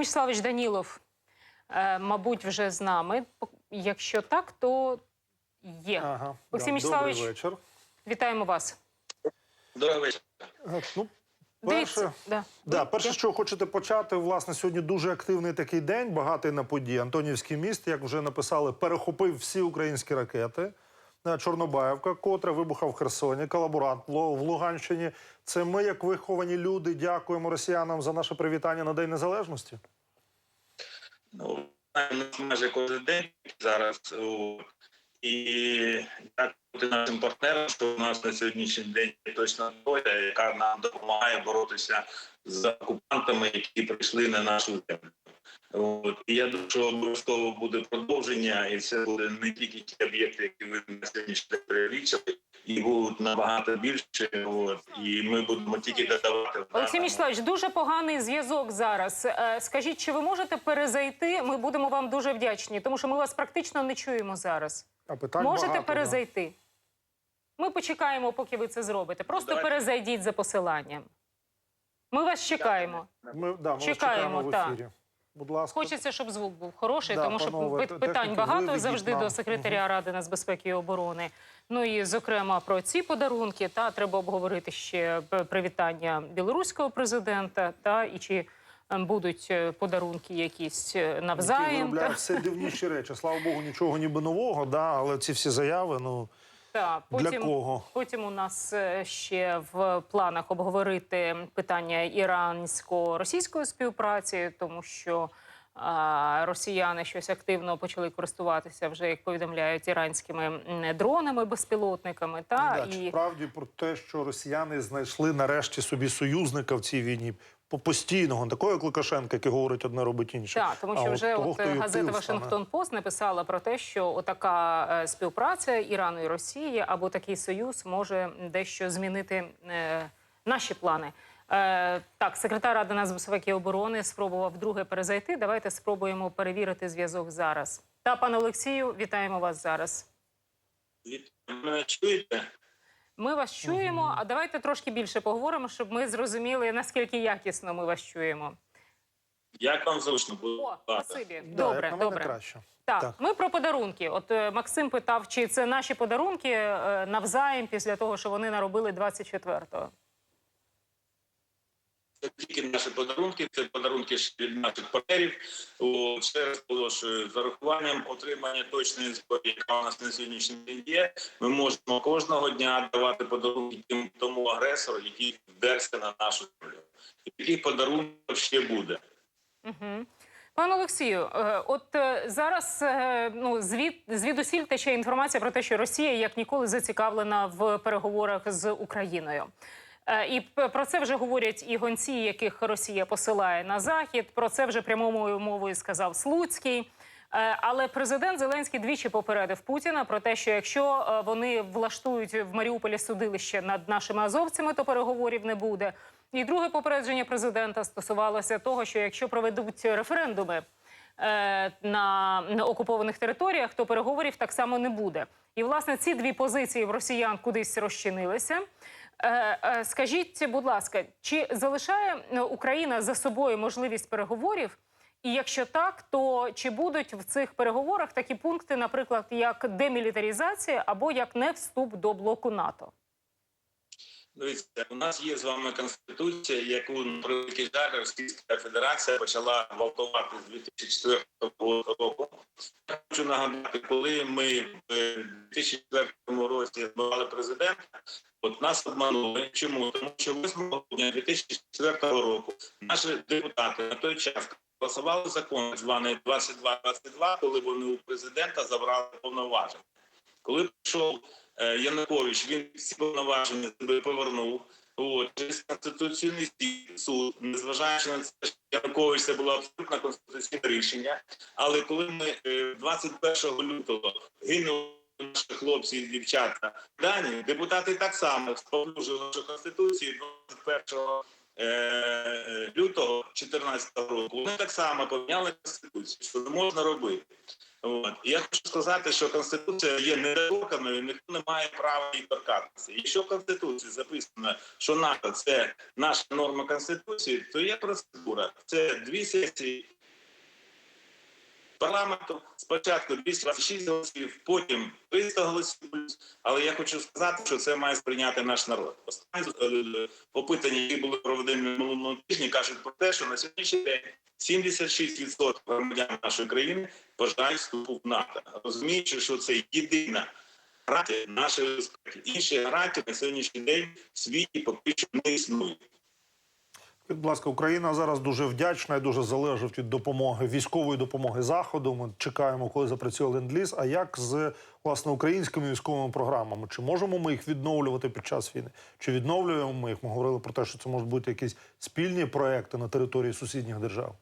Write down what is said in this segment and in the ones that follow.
Мішлавич Данілов, е, мабуть, вже з нами. Якщо так, то є. Ага, Олексій да. Добрий вечір. Вітаємо вас. Добрий вечір. Е, Ну, перше, да. да, перше, що хочете почати, власне, сьогодні дуже активний такий день, багатий на події. Антонівський міст, як вже написали, перехопив всі українські ракети. Е, Чорнобаївка, котра вибухав в Херсоні, колаборант в Луганщині. Це ми, як виховані люди, дякуємо росіянам за наше привітання на День Незалежності. Ну, майже кожен день зараз. І дякувати нашим партнерам, що у нас на сьогоднішній день точна доля, яка нам допомагає боротися з окупантами, які прийшли на нашу землю. От. І я думаю, що обов'язково буде продовження, і це буде не тільки ті об'єкти, які ви на сьогоднішній день перелічили, і будуть набагато більше. От. І ми будемо тільки додавати. Олексій Мішлавич, дуже поганий зв'язок зараз. Е, Скажіть, чи ви можете перезайти? Ми будемо вам дуже вдячні, тому що ми вас практично не чуємо зараз. А питань Можете багато, да. перезайти? Ми почекаємо, поки ви це зробите. Просто Давайте. перезайдіть за посиланням. Ми вас чекаємо. Ми, да, ми вас Чекаємо, чекаємо в ефірі. Будь ласка. Хочеться, щоб звук був хороший, Да, тому що панове, питань багато завжди нам. до секретаря Ради нацбезпеки і оборони. Ну і зокрема про ці подарунки. Та треба обговорити ще привітання білоруського президента. Та і чи е, будуть е, подарунки якісь е, Які навзаєм. виробляють все дивніші речі. Слава Богу, нічого ніби нового, да, але ці всі заяви, ну та, для потім, кого? Потім у нас е, ще в планах обговорити питання ірансько-російської співпраці, тому що росіяни щось активно почали користуватися вже, як повідомляють, іранськими дронами, безпілотниками. Та Да, чи і справді про те, що росіяни знайшли нарешті собі союзника в цій війні по постійного, такого як Лукашенка, який говорить одне, робить інше. Так, тому а що от вже того, от, газета. Вашингтон Пост написала про те, що отака е, співпраця Ірану і Росії або такий союз може дещо змінити е, наші плани. Е, так, секретар Ради нацбезпеки і оборони спробував вдруге перезайти. Давайте спробуємо перевірити зв'язок зараз. Та пане Олексію, вітаємо вас зараз. Мене чуєте? Ми вас чуємо. А давайте трошки більше поговоримо, щоб ми зрозуміли наскільки якісно ми вас чуємо. Як вам зручно О, було? спасибі. Да, Добре, як на мене, добре. краще. Так, Так. ми про подарунки. От е, Максим питав, чи це наші подарунки е, навзаєм після того, що вони наробили 24-го. Це тільки наші подарунки, це подарунки від наших партнерів. Ще раз з зарахуванням отримання точної зброї, яка у нас на сьогоднішній день є. Ми можемо кожного дня давати подарунки тим- тому агресору, який вдерся на нашу землю. І таких подарунків ще буде. Угу. Пане Олексію, е, от е, зараз е, ну, звід, звідусіль тече інформація про те, що Росія як ніколи зацікавлена в переговорах з Україною. Е, І про це вже говорять і гонці, яких Росія посилає на захід. Про це вже прямою мовою сказав Слуцький. Е, Але президент Зеленський двічі попередив Путіна про те, що якщо е, вони влаштують в Маріуполі судилище над нашими азовцями, то переговорів не буде. І друге попередження президента стосувалося того, що якщо проведуть референдуми на окупованих територіях, то переговорів так само не буде. І власне ці дві позиції в росіян кудись розчинилися. Е, е, Скажіть, будь ласка, чи залишає е, Україна за собою можливість переговорів? І якщо так, то чи будуть в цих переговорах такі пункти, наприклад, як демілітаризація або як не вступ до блоку НАТО? Дивіться, у нас є з вами конституція, яку на превеликий жаль Російська Федерація почала гвалтувати з 2004 року. Я хочу нагадати, коли ми в 2004 році збивали президента, от нас обманули. Чому? Тому що 8 грудня 2004 року наші депутати на той час голосували закон, званий 2222, коли вони у президента забрали повноваження. Коли прийшов е, Янукович, він всі повноваження себе повернув. От, через Конституційний суд, незважаючи на це, що Янукович це було абсолютно конституційне рішення. Але коли ми е, 21 лютого гинули наші хлопці і дівчата в Данії, депутати так само споплюжили нашу конституцію 21 е, лютого 2014 року. Вони так само поміняли конституцію, що не можна робити. От. Я хочу сказати, що Конституція є недоторканою, ніхто не має права її торкатися. Якщо в Конституції записано, що НАТО це наша норма Конституції, то є процедура. Це дві сесії парламенту. Спочатку 226 голосів, потім 300 голосів. Але я хочу сказати, що це має сприйняти наш народ. Останні е, опитання, які були проведені минулого тижні, кажуть про те, що на сьогоднішній день 76% громадян нашої країни бажають вступу в НАТО, розуміючи, що це єдина гарантія нашої безпеки. Інші гарантії на сьогоднішній день в світі поки що не існують. Будь ласка, Україна зараз дуже вдячна і дуже залежить від допомоги військової допомоги заходу. Ми чекаємо, коли запрацює ленд-ліз. А як з власне українськими військовими програмами? Чи можемо ми їх відновлювати під час війни? Чи відновлюємо ми їх? Ми говорили про те, що це можуть бути якісь спільні проекти на території сусідніх держав.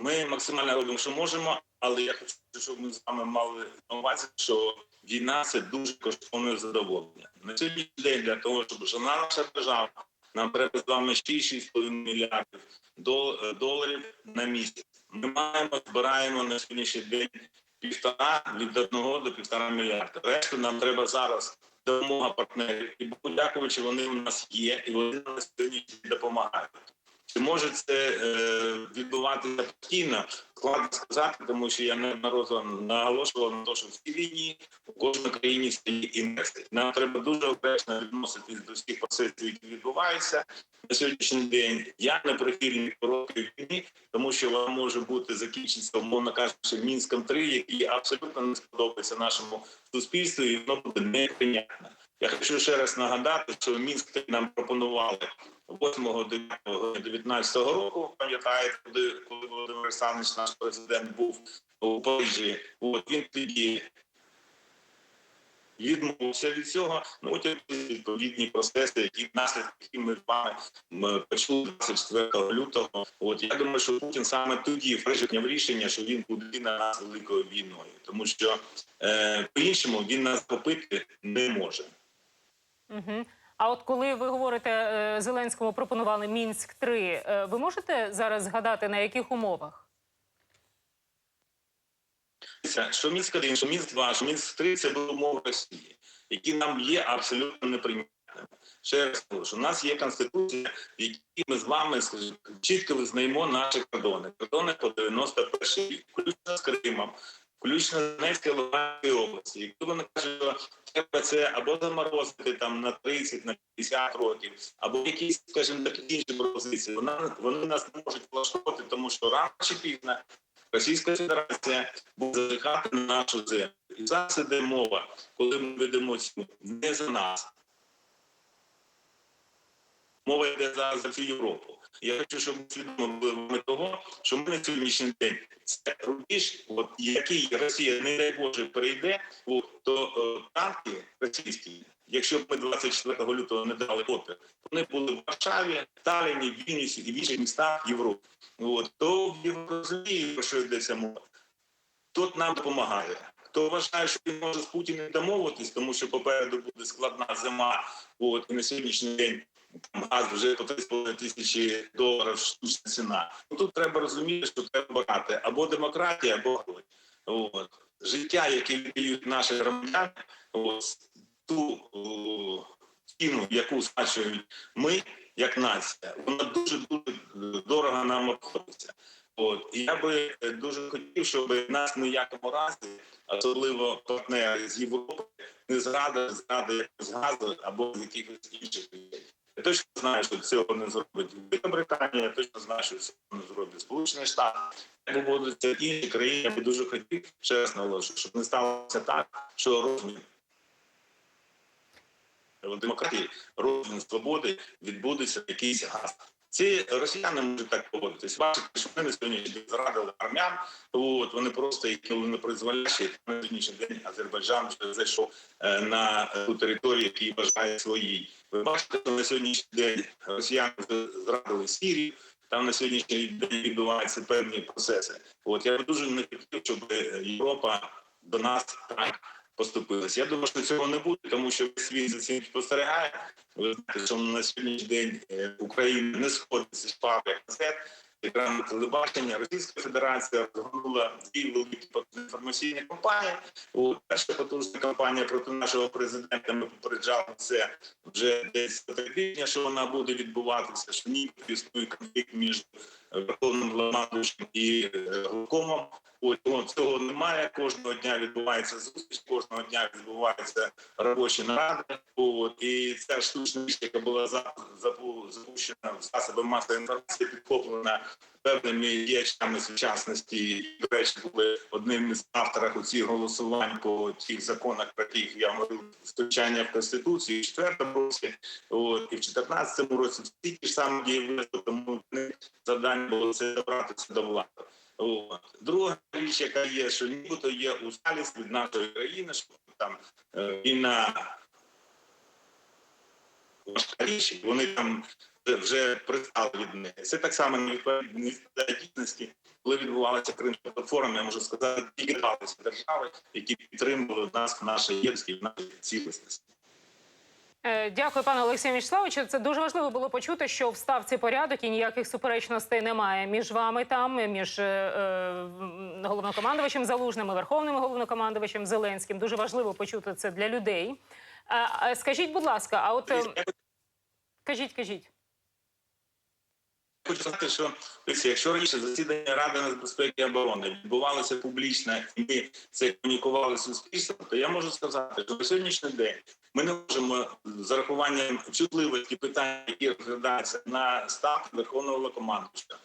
Ми максимально робимо, що можемо, але я хочу, щоб ми з вами мали на увазі, що війна це дуже коштовне задоволення. На сьогоднішній день для того, щоб жила наша держава, нам треба з вами 6-6,5 мільярдів е, доларів на місяць. Ми маємо збираємо на сьогоднішній день півтора від одного до півтора мільярда. Решту нам треба зараз допомога партнерів. І дякуючи, вони у нас є, і вони на сьогодні допомагають. Чи може це е, відбуватися постійно? Складно сказати, тому що я неодноразово наголошував на те, що в цій війні у кожній країні свої інвести. Нам треба дуже обережно відноситись до всіх процесів, які відбуваються на сьогоднішній день. Я не прихильник короткої війни, тому що вона може бути закінчиться, умовно кажучи, мінськом 3 який абсолютно не сподобається нашому суспільству, і воно буде неприйнятне. Я хочу ще раз нагадати, що мінськ нам пропонували 8-19 року, пам'ятаєте, коли, Володимир Олександрович, наш президент, був у Парижі. От він тоді відмовився від цього. Ну потім відповідні процеси, які наслідки ми з вами почули 24 лютого. От я думаю, що Путін саме тоді прийняв рішення, що він буде на нас великою війною, тому що е, по-іншому він нас попити не може. Угу. А от коли ви говорите, е, Зеленському пропонували Мінськ 3 ви можете зараз згадати на яких умовах? Що Мінськ 1, що Мінськ 2, що Мінськ 3 – це були умови Росії, які нам є абсолютно неприйнятними. Ще раз кажу, що у нас є конституція, в якій ми з вами чітко визнаємо наші кордони. Кордони по 91 рік, включно з Кримом, включно з Донецької Луганської області. Якщо вони кажуть, що треба це або заморозити там на 30, на 50 років, або якісь, скажімо так, інші пропозиції, вона, вони нас не можуть влаштовувати, тому що рано чи пізно Російська Федерація буде зазіхати на нашу землю. І зараз іде мова, коли ми ведемо цю не за нас. Мова йде зараз за всю Європу. Я хочу, щоб ми свідомо були того, що ми на сьогоднішній день це рубіж, от, який Росія, не дай Боже, перейде, то е, танки російські, якщо б ми 24 лютого не дали опір, вони були в Варшаві, Талліні, Вільнюсі і в інших містах Європи. От, то він розуміє, про що йдеться мова. Тут нам допомагає. Хто вважає, що він може з Путіним домовитись, тому що попереду буде складна зима, от, і на сьогоднішній день газ вже по 3,5 тисячі доларів штучна ціна. Ну, тут треба розуміти, що треба брати або демократія, або. От. Життя, яке віддають наші громадяни, от, ту ціну, яку сплачують ми, як нація, вона дуже дуже дорого нам обходиться. От і я би дуже хотів, щоб нас ні в якому разі, особливо партнери з Європи, не зрадили зради якогось газу або з якихось інших людей. Я точно знаю, що цього не зробить Велика Британія, я точно знаю, що цього не зробить Сполучені Штати. Як будуть інші країни, я би дуже хотів, чесно наголошую, щоб не сталося так, що розмір демократії, розмір свободи відбудеться якийсь газ. Ці росіяни можуть так поводитись. Бачите, що вони на сьогоднішній зрадили армян. От вони просто їх на призволяще. На сьогоднішній день Азербайджан вже зайшов е, на ту територію, яку вважає своїй. Ви бачите, що на сьогоднішній день росіяни зрадили Сірію. Там на сьогоднішній день відбуваються певні процеси. От я дуже не хотів, щоб Європа до нас так поступилась. Я думаю, що цього не буде, тому що весь світ за цим спостерігає. Ви знаєте, що на сьогоднішній день е, Україна не сходиться з шпари як газет. екрану телебачення. Російська Федерація розгорнула дві великі інформаційні кампанії. От, перша потужна кампанія проти нашого президента. Ми попереджали це вже десь тижня, що вона буде відбуватися. Що нібито існує конфлікт між Верховним Головнокомандуючим і е, ну, цього немає. Кожного дня відбувається зустріч, кожного дня відбуваються робочі наради. От і ця штучна річ, яка була запущена в засоби масової інформації, підхоплена певними діячами сучасності. До речі, були одним із авторів у цих голосувань по тих законах, про яких я говорив, втручання в конституцію в четвертому році, от і в 14-му році всі ті ж самі дії тому завдання було це добратися до влади. Друга річ, яка є, що нібито є усталість від нашої країни, що там е, війна важка річ, вони там вже- пристали від неї. Це так само не відповідає дійсності. Коли відбувалася кримська платформа, я можу сказати, тільки держави, які підтримували нас в нашій єдності, в нашій цілісності. Е, Дякую, пане Олексію Вячеславовичу. Це дуже важливо було почути, що в ставці порядок і ніяких суперечностей немає між вами там, між е, е, головнокомандувачем Залужним і верховним головнокомандувачем Зеленським. Дуже важливо почути це для людей. Е, а скажіть, будь ласка, а от е, кажіть, кажіть. Хочу сказати, що дивіться, якщо раніше засідання Ради нацбезпеки і оборони відбувалося публічно, і ми це комунікували суспільством, то я можу сказати, що на сьогоднішній день ми не можемо з зарахуванням чутливості питань, які розглядаються на ставці Верховного Головнокомандуюча.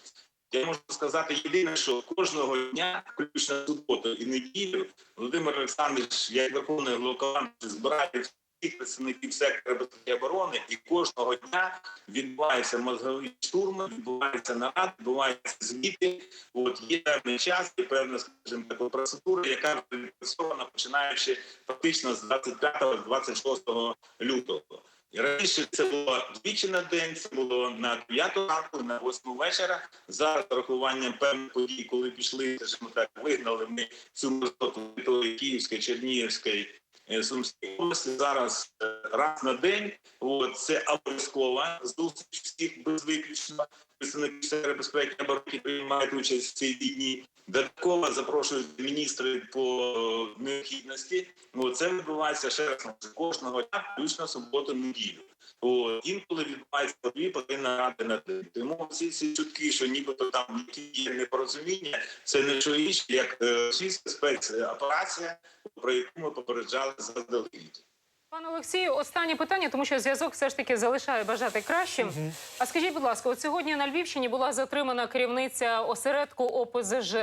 Я можу сказати єдине, що кожного дня, включно суботу і неділю, Володимир Олександрович, як Верховний Головнокомандуючий, збирає всіх представників сектора безпеки оборони, і кожного дня відбуваються мозгові штурми, відбуваються наради, відбуваються звіти. От є певний час, є певна, скажімо, така процедура, яка відпрацьована починаючи фактично з 25-26 лютого. І раніше це було двічі на день, це було на 9 ранку, на 8 вечора. Зараз рахуванням певних подій, коли пішли, скажімо так, вигнали ми цю мерзоту території Київської, Чернігівської, е, Сумської області. Зараз е, раз на день. От це обов'язкова зустріч всіх без виключно Представники сфери безпеки оборони, приймають участь в цій війні. Додатково запрошують міністри по необхідності. Ну, це відбувається ще раз кожного дня, включно суботу, неділю. О, інколи відбувається по дві по три наради на день. Тому всі ці чутки, що нібито там які є непорозуміння, це не що інше, як е, російська спецоперація, про яку ми попереджали заздалегідь. Пане Олексію, останнє питання, тому що зв'язок все ж таки залишає бажати кращим. А скажіть, будь ласка, от сьогодні на Львівщині була затримана керівниця осередку ОПЗЖ.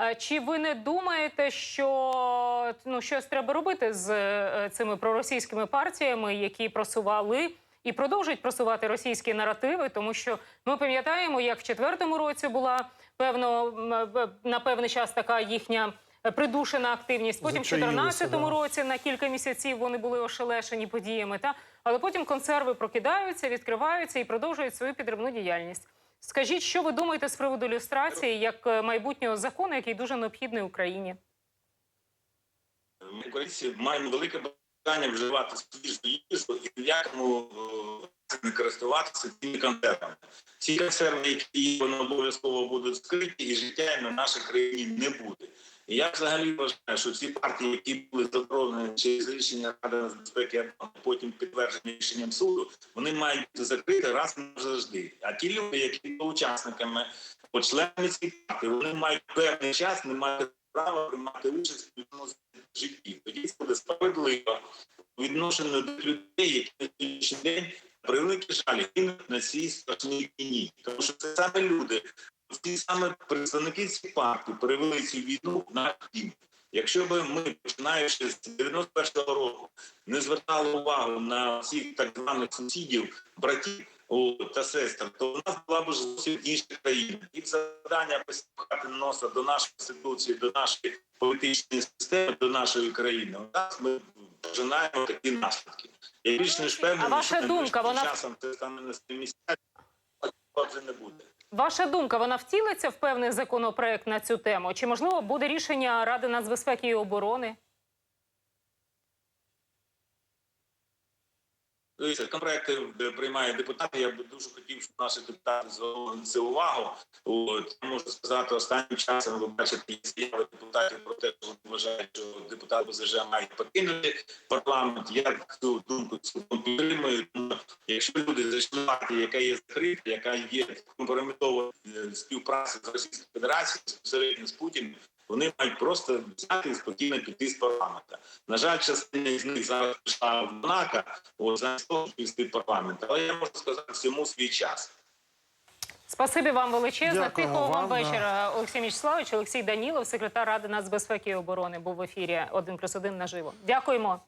А Чи ви не думаєте, що ну щось треба робити з е, цими проросійськими партіями, які просували і продовжують просувати російські наративи? Тому що ми пам'ятаємо, як в четвертому році була певно е, на певний час така їхня е, придушена активність. Потім в Зачаїлися, 14-му да. році на кілька місяців вони були ошелешені подіями. Та але потім консерви прокидаються, відкриваються і продовжують свою підривну діяльність. Скажіть, що ви думаєте з приводу люстрації як е, майбутнього закону, який дуже необхідний Україні? Ми коаліції маємо велике бажання вживати свіжу їжу і в якому не користуватися цими консервами. Ці консерви, які вони обов'язково будуть скриті, і життя на нашій країні не буде. І я взагалі вважаю, що ці партії, які були заборонені через рішення Ради нацбезпеки, а потім підтверджені рішенням суду, вони мають бути закриті раз назавжди. А ті люди, які є учасниками, от членами цієї партії, вони мають певний час, не мають права приймати участь в житті. Тоді це буде справедливо по відношенню до людей, які на сьогоднішній день при великий жаль гинуть на цій страшній війні. Тому що це саме люди, ті саме представники цієї партії перевели цю війну на дім. Якщо б ми, починаючи з 91-го року, не звертали увагу на всіх так званих сусідів, братів о, та сестер, то у нас була б зовсім інша країна. І завдання писати носа до нашої конституції, до нашої політичної системи, до нашої країни. У нас ми починаємо такі наслідки. Я більш ніж ваша що думка, вона- часом це стане на місця, а вже не буде. Ваша думка, вона втілиться в певний законопроект на цю тему? Чи можливо буде рішення Ради нацбезпеки і оборони? Дивіться, законопроекти приймають депутати. Я би дуже хотів, щоб наші депутати звернули на це увагу. От можу сказати, останнім часом ви бачите заяви депутатів про те, що вважають, що депутати ОЗЖ мають покинути парламент. Я цю думку підтримую. Якщо люди зайшли в партію, яка є закрита, яка є компрометована е, співпраці з Російською Федерацією безпосередньо з Путіним, вони мають просто взяти і спокійно піти з парламента. На жаль, частина з них зараз пішла в Монако, от замість того, щоб парламент. Але я можу сказати всьому свій час. Спасибі вам величезне. Дякую Тихого вам вечора. Олексій Мічславович, Олексій Данілов, секретар Ради нацбезпеки і оборони, був в ефірі один плюс один наживо. Дякуємо.